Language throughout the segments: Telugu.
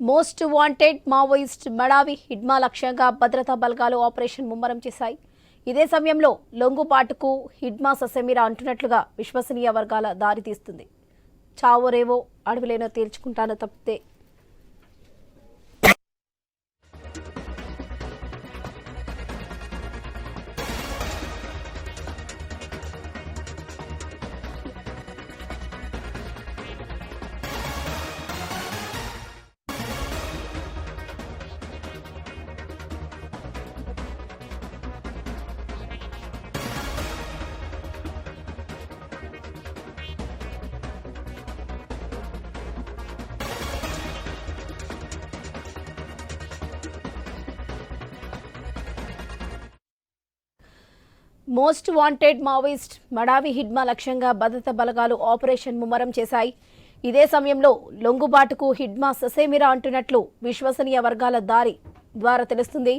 Most wanted Maoist Madavi Hidma లక్ష్యంగా భద్రతా బలగాలు ఆపరేషన్ ముమ్మరం చేశాయి. ఇదే సమయంలో లొంగుపాటుకు హిడ్మా ససెమిరా అంటున్నట్లుగా విశ్వసనీయ వర్గాల దారి తీస్తుంది. చావోరేవో అడవిలేనో తేల్చుకుంటానో తప్పితే most wanted Maoist Madavi Hidma లక్ష్యంగా భద్రతా బలగాలు ఆపరేషన్ ముమ్మరం చేశాయి. ఇదే సమయంలో లొంగుబాటుకు హిడ్మా ససేమిరా అంటున్నట్లు విశ్వసనీయ వర్గాల దారి ద్వారా తెలుస్తుంది.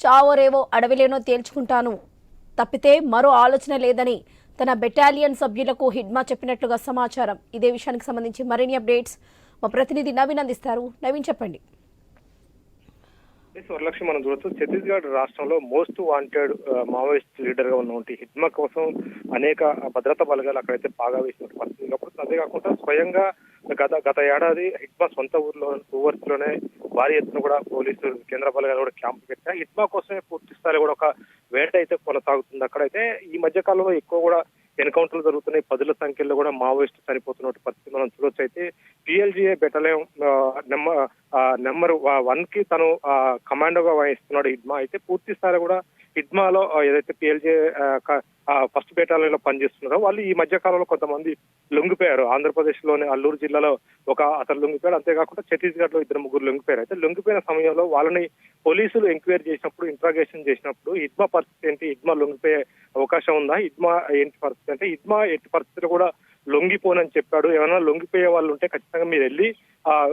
చావోరేవో అడవిలేనో తేల్చుకుంటాను. తప్పితే మరో ఆలోచన లేదని తన బెటాలియన్ సభ్యులకు హిడ్మా చెప్పినట్లుగా సమాచారం. ఇదే విషయానికి సంబంధించి మరిన్ని అప్డేట్స్ మా ప్రతినిధి నవీన్ అందిస్తారు. నవీన్ చెప్పండి. వరలక్ష్మి మనం చూడొచ్చు. ఛత్తీస్గఢ్ రాష్ట్రంలో మోస్ట్ వాంటెడ్ మావోయిస్ట్ లీడర్గా ఉన్నటువంటి హిడ్మా కోసం అనేక భద్రతా బలగాలు అక్కడైతే బాగా వేసిన పరిస్థితి. కాబట్టి అదే కాకుండా స్వయంగా గత గత ఏడాది హిడ్మా సొంత ఊర్లో ఊవర్తిలోనే భారీ ఎత్తున కూడా పోలీసు కేంద్ర బలగాలు కూడా క్యాంపు పెట్టారు హిడ్మా కోసమే పూర్తి స్థాయిలో కూడా ఒక వేట అయితే కొనసాగుతుంది. అక్కడైతే ఈ మధ్య కాలంలో ఎక్కువ కూడా ఎన్కౌంటర్లు జరుగుతున్నాయి. పదుల సంఖ్యలో కూడా మావోయిస్టు చనిపోతున్న పరిస్థితి మనం చూడొచ్చు అయితే పిఎల్జీఏ బెటాలియన్ నెంబర్ నెంబర్ వన్కి తను కమాండోగా వహిస్తున్నాడు హిడ్మా. అయితే పూర్తి స్థాయిలో కూడా హిడ్మాలో ఏదైతే పిఎల్జే ఫస్ట్ బేటాలయంలో పనిచేస్తున్నారో వాళ్ళు ఈ మధ్య కాలంలో కొంతమంది లొంగిపోయారు. ఆంధ్రప్రదేశ్లోని అల్లూరు జిల్లాలో ఒక అతను లొంగిపోయాడు. అంతేకాకుండా ఛత్తీస్గఢ్లో ఇద్దరు ముగ్గురు లొంగిపోయారు. అయితే లొంగిపోయిన సమయంలో వాళ్ళని పోలీసులు ఎంక్వైరీ చేసినప్పుడు ఇంట్రాగేషన్ చేసినప్పుడు హిడ్మా పరిస్థితి ఏంటి? హిడ్మా లొంగిపోయే అవకాశం ఉందా? ఇద్మా ఏంటి పరిస్థితి? అంటే ఇద్మా ఎట్టి పరిస్థితులు కూడా లొంగిపోనని చెప్పాడు. ఏమైనా లొంగిపోయే వాళ్ళు ఉంటే ఖచ్చితంగా మీరు వెళ్ళి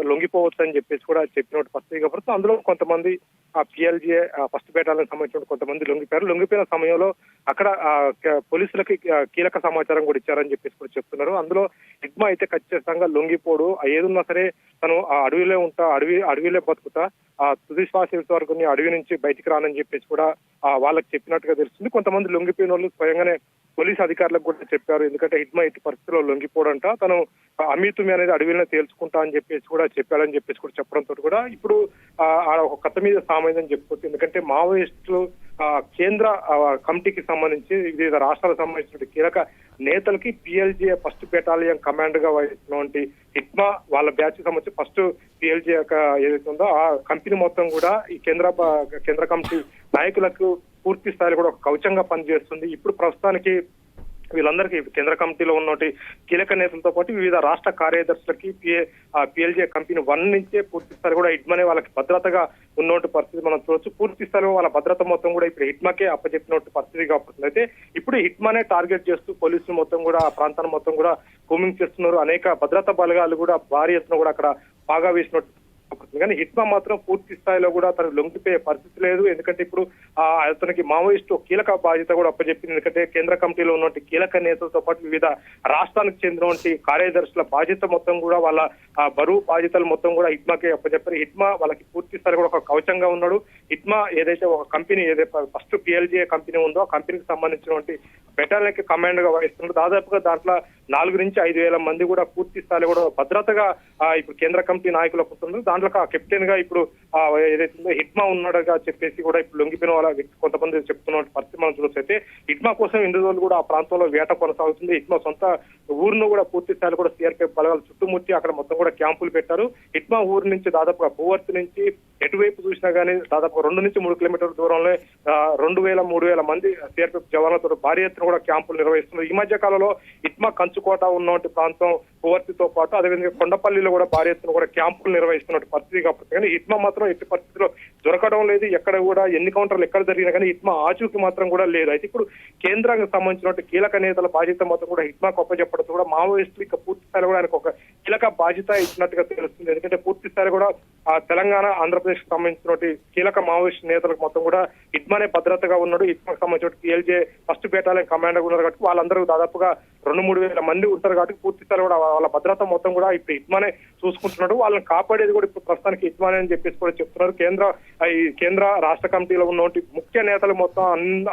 లొంగిపోవచ్చు అని చెప్పేసి కూడా చెప్పినట్టు పరిస్థితి కాబట్టి అందులో కొంతమంది ఆ పిఎల్జీఏ ఫస్ట్ బేటాలకు సంబంధించిన కొంతమంది లొంగిపోయారు. లొంగిపోయిన సమయంలో అక్కడ పోలీసులకి కీలక సమాచారం కూడా ఇచ్చారని చెప్పేసి కూడా చెప్తున్నారు. అందులో ఇగ్మా అయితే ఖచ్చితంగా లొంగిపోడు. ఏదున్నా సరే తను ఆ అడవిలో ఉంటా అడవి అడవిలో బతుకుతా ఆ తుది శ్వాస వరకు అడవి నుంచి బయటికి రానని చెప్పేసి కూడా ఆ వాళ్ళకి చెప్పినట్టుగా తెలుస్తుంది. కొంతమంది లొంగిపోయిన వాళ్ళు స్వయంగానే పోలీస్ అధికారులకు కూడా చెప్పారు. ఎందుకంటే హిడ్మా ఇటు పరిస్థితిలో లొంగిపోడంట. తను అమితుమి అనేది అడవిలో తేల్చుకుంటా అని చెప్పి చేసి కూడా చెప్పాడని చెప్పేసి కూడా చెప్పడంతో కూడా ఇప్పుడు ఆ, ఒక కథ మీద సామైందని చెప్పుకోవచ్చు. ఎందుకంటే మావోయిస్టులు ఆ, కేంద్ర కమిటీకి సంబంధించి వివిధ రాష్ట్రాలకు సంబంధించిన కీలక నేతలకి పిఎల్జే ఫస్ట్ బెటాలియన్ కమాండర్గా వహిస్తున్నటువంటి హిట్మా వాళ్ళ బ్యాచ్ సంబంధించి ఫస్ట్ పిఎల్జే యొక్క ఏదైతే ఉందో ఆ కంపెనీ మొత్తం కూడా ఈ కేంద్ర కేంద్ర కమిటీ నాయకులకు పూర్తి స్థాయిలో కూడా ఒక కవచంగా పనిచేస్తుంది. ఇప్పుడు ప్రస్తుతానికి వీళ్ళందరికీ కేంద్ర కమిటీలో ఉన్నటి కీలక నేతలతో పాటు వివిధ రాష్ట్ర కార్యదర్శులకి పిఎల్జే కంపెనీ వన్ నుంచే పూర్తి స్థాయి కూడా ఇడ్మనే వాళ్ళకి భద్రతగా ఉన్నటువంటి పరిస్థితి మనం చూడొచ్చు. పూర్తి స్థాయిలో వాళ్ళ భద్రత మొత్తం కూడా ఇప్పుడు హిట్మాకే అప్పచెప్పినట్టు పరిస్థితి కాబట్టి అయితే ఇప్పుడు హిట్మానే టార్గెట్ చేస్తూ పోలీసులు మొత్తం కూడా ఆ ప్రాంతాన్ని మొత్తం కూడా కూమింగ్ చేస్తున్నారు. అనేక భద్రతా బలగాలు కూడా భారీ ఎత్తున కూడా అక్కడ బాగా వేసినట్టు కానీ హిట్మా మాత్రం పూర్తి స్థాయిలో కూడా తను లొంగిపోయే పరిస్థితి లేదు. ఎందుకంటే ఇప్పుడు ఆ అతనికి మావోయిస్టు కీలక బాధ్యత కూడా అప్పచెప్పింది. ఎందుకంటే కేంద్ర కమిటీలో ఉన్నటువంటి కీలక నేతలతో పాటు వివిధ రాష్ట్రానికి చెందినటువంటి కార్యదర్శుల బాధ్యత మొత్తం కూడా వాళ్ళ బరువు బాధ్యతలు మొత్తం కూడా హిట్మాకే అప్పచెప్పారు. హిట్మా వాళ్ళకి పూర్తి స్థాయి కూడా ఒక కవచంగా ఉన్నాడు. హిట్మా ఏదైతే ఒక కంపెనీ ఏదైతే ఫస్ట్ పిఎల్జే కంపెనీ ఉందో ఆ కంపెనీకి సంబంధించినటువంటి బెటాలియన్కి కమాండ్గా వహిస్తున్నాడు. దాదాపుగా దాంట్లో నాలుగు నుంచి ఐదు వేల మంది కూడా పూర్తి స్థాయిలో కూడా భద్రతగా ఇప్పుడు కేంద్ర కమిటీ నాయకులకు ఉంటున్నారు దాంట్లో కెప్టెన్గా ఇప్పుడు ఏదైతే హిట్మా ఉన్నాడుగా చెప్పేసి కూడా ఇప్పుడు లొంగిపోయిన వాళ్ళ కొంతమంది చెప్తున్న పరిస్థితి మనం చూస్తే హిట్మా కోసం ఇన్ని రోజులు కూడా ఆ ప్రాంతంలో వేట కొనసాగుతుంది. హిట్మా సొంత ఊరును కూడా పూర్తి స్థాయిలో కూడా సిఆర్పీఎఫ్ బలగాలు చుట్టుముట్టి అక్కడ మొత్తం కూడా క్యాంపులు పెట్టారు. హిట్మా ఊరు నుంచి దాదాపుగా భూవర్తి నుంచి ఎటువైపు చూసినా కానీ దాదాపు రెండు నుంచి మూడు కిలోమీటర్ల దూరంలో రెండు వేల మూడు వేల మంది సిఆర్పీఎఫ్ జవాన్లతో భారీ ఎత్తున కూడా క్యాంపులు నిర్వహిస్తున్నారు. ఈ మధ్య కాలంలో ఇట్మా కంచుకోట ఉన్నటువంటి ప్రాంతం భూవర్తితో పాటు అదేవిధంగా కొండపల్లిలో కూడా భారీ ఎత్తున కూడా క్యాంపులు నిర్వహిస్తున్నట్టు పరిస్థితి కాబట్టి కానీ ఇట్మ మాత్రం ఎట్టి పరిస్థితిలో దొరకడం లేదు. ఎక్కడ కూడా ఎన్ని కౌంటర్లు ఎక్కడ జరిగినా కానీ ఇట్మ ఆచూకీ మాత్రం కూడా లేదు. అయితే ఇప్పుడు కేంద్రానికి సంబంధించినటువంటి కీలక నేతల బాధ్యత మాత్రం కూడా ఇట్మా చెప్పడంతో కూడా మావోయిస్టులు ఇక పూర్తి స్థాయిలో కూడా ఆయనకు ఒక కీలక బాధ్యత ఇచ్చినట్టుగా తెలుస్తుంది. ఎందుకంటే పూర్తి స్థాయిలో కూడా తెలంగాణ ఆంధ్రప్రదేశ్కు సంబంధించినటువంటి కీలక మావోయిస్ట్ నేతలకు మొత్తం కూడా ఇస్మానే భద్రతగా ఉన్నాడు. హిడ్మాకి సంబంధించిన ఎల్జే ఫస్ట్ బేటాలియన్ కమాండర్ ఉన్నారు కాబట్టి వాళ్ళందరూ దాదాపుగా రెండు మూడు వేల మంది ఉంటారు కాబట్టి పూర్తి స్థాయి కూడా వాళ్ళ భద్రత మొత్తం కూడా ఇప్పుడు ఇస్మానే చూసుకుంటున్నాడు. వాళ్ళని కాపాడేది కూడా ఇప్పుడు ప్రస్తుతానికి ఇస్మానే అని చెప్పేసి కూడా చెప్తున్నారు. కేంద్ర ఈ కేంద్ర రాష్ట్ర కమిటీలో ఉన్నటువంటి ముఖ్య నేతలు మొత్తం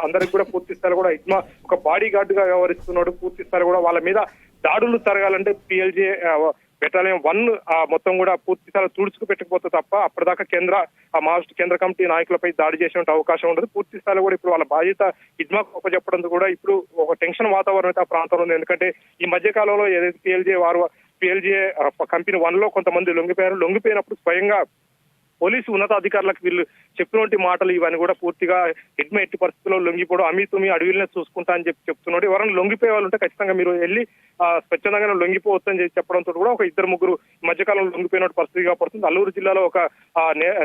అందరికి కూడా పూర్తి స్థాయిలో కూడా ఇస్మా ఒక బాడీ గార్డ్గా వ్యవహరిస్తున్నాడు. పూర్తి స్థాయి కూడా వాళ్ళ మీద దాడులు జరగాలంటే పిఎల్జే బెటాలియన్ వన్ ఆ మొత్తం కూడా పూర్తి స్థాయిలో తుడుచుకు పెట్టకపోతే తప్ప అప్పటిదాకా కేంద్ర ఆ మాస్ట్ కేంద్ర కమిటీ నాయకులపై దాడి చేసే అవకాశం ఉండదు. పూర్తి స్థాయిలో కూడా ఇప్పుడు వాళ్ళ బాధ్యత ఇద్మాకు చెప్పడం కూడా ఇప్పుడు ఒక టెన్షన్ వాతావరణం అయితే ఆ ప్రాంతంలో ఉంది. ఎందుకంటే ఈ మధ్య కాలంలో ఏదైతే పిఎల్జే వారు పిఎల్జే కంపెనీ వన్లో కొంతమంది లొంగిపోయారు. లొంగిపోయినప్పుడు స్వయంగా పోలీసు ఉన్నతాధికారులకు వీళ్ళు చెప్పినటువంటి మాటలు ఇవన్నీ కూడా పూర్తిగా హిడ్మ ఎట్టి పరిస్థితుల్లో లొంగిపోవడం అమి తుమి అడవిలోనే చూసుకుంటా అని చెప్పి చెప్తున్నాడు. ఎవరైనా లొంగిపోయే వాళ్ళు ఉంటే ఖచ్చితంగా మీరు వెళ్ళి స్వచ్ఛందంగా లొంగిపోవచ్చు అని చెప్పి చెప్పడంతో కూడా ఒక ఇద్దరు ముగ్గురు మధ్యకాలంలో లొంగిపోయినట్టు పరిస్థితి పడుతుంది అల్లూరు జిల్లాలో ఒక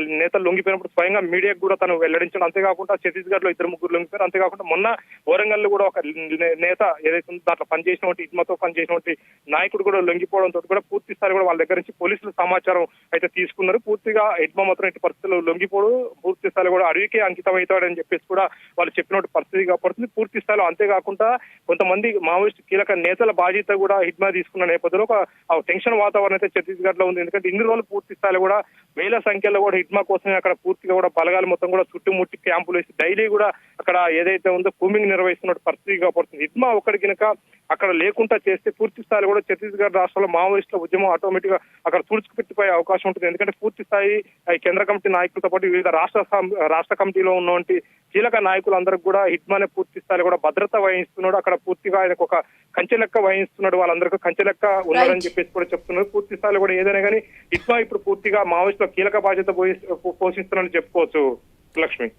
నేతలు లొంగిపోయినప్పుడు స్వయంగా మీడియాకు కూడా తను వెల్లడించడం. అంతేకాకుండా ఛత్తీస్గఢ్లో ఇద్దరు ముగ్గురు లొంగిపోయారు. అంతేకాకుండా మొన్న వరంగల్లో కూడా ఒక నే- నేత ఏదైతే ఉందో దాంట్లో పనిచేసినటువంటి ఇద్మతో పనిచేసినటువంటి నాయకుడు కూడా లొంగిపోవడంతో కూడా పూర్తి స్థాయి కూడా వాళ్ళ దగ్గర నుంచి పోలీసులు సమాచారం అయితే తీసుకున్నారు. పూర్తిగా ఇద్మ మాత్రం ఇటు పరిస్థితుల్లో లొంగిపోడు. పూర్తి స్థాయిలో కూడా అడవికే అంకితం అవుతాడని చెప్పేసి కూడా వాళ్ళు చెప్పినట్టు పరిస్థితి కాబడుతుంది పూర్తి స్థాయిలో అంతేకాకుండా కొంతమంది మావోయిస్ట్ కీలక నేతల బాధ్యత కూడా హిడ్మా తీసుకున్న నేపథ్యంలో ఒక టెన్షన్ వాతావరణం అయితే ఛత్తీస్గఢ్లో ఉంది. ఎందుకంటే ఇన్ని రోజులు పూర్తి స్థాయిలో కూడా వేల సంఖ్యలో కూడా హిడ్మా కోసమే అక్కడ పూర్తిగా కూడా బలగాలు మొత్తం కూడా చుట్టుముట్టి క్యాంపులు వేసి డైలీ కూడా అక్కడ ఏదైతే ఉందో కూమింగ్ నిర్వహిస్తున్న పరిస్థితి కాబడుతుంది హిడ్మా ఒకటి కనుక అక్కడ లేకుండా చేస్తే పూర్తి స్థాయిలో కూడా ఛత్తీస్గఢ్ రాష్ట్రంలో మావోయిస్టుల ఉద్యమం ఆటోమేటిక్గా అక్కడ తుడుచుకుపెట్టిపోయే అవకాశం ఉంటుంది. ఎందుకంటే పూర్తి స్థాయి కేంద్ర కమిటీ నాయకులతో పాటు వివిధ రాష్ట్ర రాష్ట్ర కమిటీలో ఉన్నటువంటి కీలక నాయకులందరికీ కూడా హిడ్మానే పూర్తి స్థాయిలో కూడా భద్రత వహిస్తున్నాడు. అక్కడ పూర్తిగా ఆయనకు ఒక కంచె లెక్క వహిస్తున్నాడు. వాళ్ళందరికీ కంచె లెక్క ఉన్నారని. చెప్పేసి కూడా చెప్తున్నారు. పూర్తి స్థాయిలో కూడా ఏదైనా కానీ హిడ్మా ఇప్పుడు పూర్తిగా మావోయిస్టుల కీలక బాధ్యత పోషి- పోషిస్తున్నారని చెప్పుకోవచ్చు. లక్ష్మి.